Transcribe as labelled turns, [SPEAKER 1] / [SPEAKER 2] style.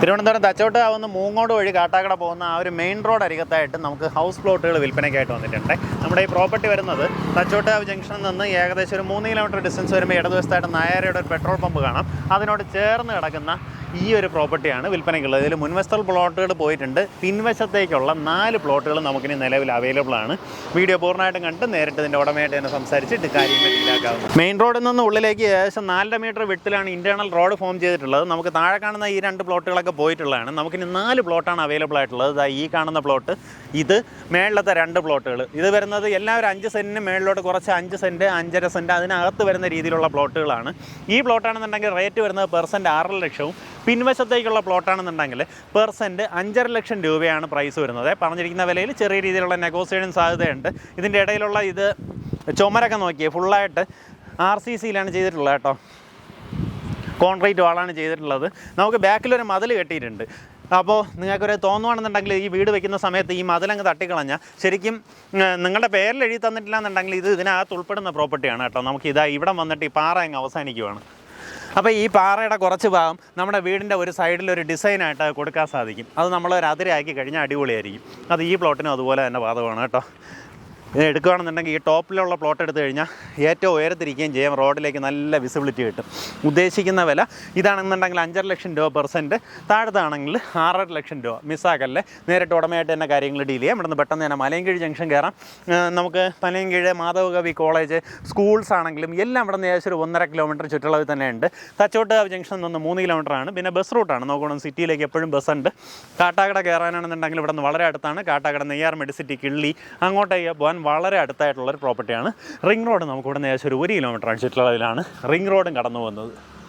[SPEAKER 1] തിരുവനന്തപുരം തച്ചോട്ട് ആവുന്ന മൂങ്ങോട് വഴി കാട്ടാക്കട പോകുന്ന ആ ഒരു മെയിൻ റോഡ് അരികത്തായിട്ട് നമുക്ക് ഹൗസ് പ്ലോട്ടുകൾ വിൽപ്പനയ്ക്കായിട്ട് വന്നിട്ടുണ്ട്. നമ്മുടെ ഈ പ്രോപ്പർട്ടി വരുന്നത് തച്ചോട്ടാവ് ജംഗ്ഷനിൽ നിന്ന് ഏകദേശം ഒരു മൂന്ന് കിലോമീറ്റർ ഡിസ്റ്റൻസ് വരുമ്പോൾ ഇടതുവശത്തായിട്ട് നായരയുടെ ഒരു പെട്രോൾ പമ്പ് കാണാം. അതിനോട് ചേർന്ന് കിടക്കുന്ന ഈ ഒരു പ്രോപ്പർട്ടിയാണ് വിൽപ്പനയ്ക്കുള്ളത്. ഇതിൽ മുൻവശത്തുള്ള പ്ലോട്ടുകൾ പോയിട്ടുണ്ട്. പിൻവശത്തേക്കുള്ള നാല് പ്ലോട്ടുകൾ നമുക്കിനി നിലവിൽ അവൈലബിൾ ആണ്. വീഡിയോ പൂർണമായിട്ടും കണ്ട് നേരിട്ട് ഇതിന്റെ ഉടമയായിട്ട് തന്നെ സംസാരിച്ചിട്ട് കാര്യങ്ങൾ ഡീലാക്കാവുന്നത് മെയിൻ റോഡിൽ നിന്ന് ഉള്ളിലേക്ക് ഏകദേശം നാലര മീറ്റർ വിട്ടിലാണ് ഇന്റേണൽ റോഡ് ഫോം ചെയ്തിട്ടുള്ളത്. നമുക്ക് താഴെ കാണുന്ന ഈ രണ്ട് പ്ലോട്ടുകളൊക്കെ പോയിട്ടുള്ളതാണ്. നമുക്കിനി നാല് പ്ലോട്ടാണ് അവൈലബിൾ ആയിട്ടുള്ളത്. ദാ ഈ കാണുന്ന പ്ലോട്ട് ഇത് മേളിലത്തെ രണ്ട് പ്ലോട്ടുകൾ ഇത് വരുന്നത് എല്ലാവരും അഞ്ച് സെന്റിന് മേളിലോട്ട് കുറച്ച് അഞ്ച് സെന്റ് അഞ്ചര സെന്റ് അതിനകത്ത് വരുന്ന രീതിയിലുള്ള പ്ലോട്ടുകളാണ്. ഈ പ്ലോട്ടാണെന്നുണ്ടെങ്കിൽ റേറ്റ് വരുന്നത് പെർസെന്റ് ആറര ലക്ഷവും പിൻവശത്തേക്കുള്ള പ്ലോട്ടാണെന്നുണ്ടെങ്കിൽ പെർസെന്റ് അഞ്ചര ലക്ഷം രൂപയാണ് പ്രൈസ് വരുന്നത്. പറഞ്ഞിരിക്കുന്ന വിലയിൽ ചെറിയ രീതിയിലുള്ള നെഗോസിയേഷൻ സാധ്യതയുണ്ട്. ഇതിന്റെ ഇടയിലുള്ള ഇത് ചുമരൊക്കെ നോക്കിയേ ഫുള്ളായിട്ട് ആർ സി സിയിലാണ് ചെയ്തിട്ടുള്ളത് കേട്ടോ. കോൺക്രീറ്റ് വാളാണ് ചെയ്തിട്ടുള്ളത്. നമുക്ക് ബാക്കിലൊരു മതിൽ കെട്ടിയിട്ടുണ്ട്. അപ്പോൾ നിങ്ങൾക്കൊരു തോന്നുവാണെന്നുണ്ടെങ്കിൽ ഈ വീട് വെക്കുന്ന സമയത്ത് ഈ മതിലങ്ങ് തട്ടിക്കളഞ്ഞാൽ ശരിക്കും നിങ്ങളുടെ പേരിൽ എഴുതി തന്നിട്ടില്ല എന്നുണ്ടെങ്കിൽ ഇത് ഇതിനകത്ത് ഉൾപ്പെടുന്ന പ്രോപ്പർട്ടിയാണ് കേട്ടോ. നമുക്ക് ഇതാ ഇവിടെ വന്നിട്ട് ഈ പാറ അങ്ങ് അവസാനിക്കുവാണ്. അപ്പോൾ ഈ പാറയുടെ കുറച്ച് ഭാഗം നമ്മുടെ വീടിന്റെ ഒരു സൈഡിൽ ഒരു ഡിസൈനായിട്ട് കൊടുക്കാൻ സാധിക്കും. അത് നമ്മൾ ഒരു അതിരയാക്കി കഴിഞ്ഞാൽ അടിപൊളിയായിരിക്കും. അത് ഈ പ്ലോട്ടിനും അതുപോലെ തന്നെ ബാധകമാണ് കേട്ടോ. ഇത് എടുക്കുകയാണെന്നുണ്ടെങ്കിൽ ഈ ടോപ്പിലുള്ള പ്ലോട്ട് എടുത്തു കഴിഞ്ഞാൽ ഏറ്റവും ഉയരത്തിരിക്കുകയും ചെയ്യാം. റോഡിലേക്ക് നല്ല വിസിബിലിറ്റി കിട്ടും. ഉദ്ദേശിക്കുന്ന വില ഇതാണെന്നുണ്ടെങ്കിൽ അഞ്ചര ലക്ഷം രൂപ പെർസെന്റ് താഴത്താണെങ്കിൽ ആറര ലക്ഷം രൂപ. മിസ്സാക്കല്ലേ? നേരിട്ട് ഉടമയായിട്ട് തന്നെ കാര്യങ്ങൾ ഡീൽ ചെയ്യാം. ഇവിടുന്ന് പെട്ടെന്ന് തന്നെ മലയൻകീഴ് ജംഗ്ഷൻ കയറാം. നമുക്ക് മലയൻകീഴ് മാധവകവി കോളേജ് സ്കൂൾസ് ആണെങ്കിലും എല്ലാം ഇവിടെ നിന്ന് ഏകദേശം ഒരു ഒന്നര കിലോമീറ്റർ ചുറ്റളവിൽ തന്നെ ഉണ്ട്. തച്ചോട്ടുകാവ് ജംഗ്ഷൻ നിന്ന് മൂന്ന് കിലോമീറ്റർ ആണ്. പിന്നെ ബസ് റൂട്ടാണ് നോക്കണം സിറ്റിയിലേക്ക് എപ്പോഴും ബസ് ഉണ്ട്. കാട്ടാക്കട കയറാനാണെന്നുണ്ടെങ്കിൽ ഇവിടെ നിന്ന് വളരെ അടുത്താണ്. കാട്ടാക്കട നെയ്യാർ മെഡിസിറ്റി കിള്ളി അങ്ങോട്ടേക്ക് പോകാൻ വളരെ അടുത്തായിട്ടുള്ളൊരു പ്രോപ്പർട്ടിയാണ്. റിംഗ് റോഡ് നമുക്കിവിടെ നിന്ന് ഏകദേശം ഒരു ഒരു കിലോമീറ്റർ അടിച്ചിട്ടുള്ളതിലാണ് റിംഗ് റോഡും കടന്നു പോകുന്നത്.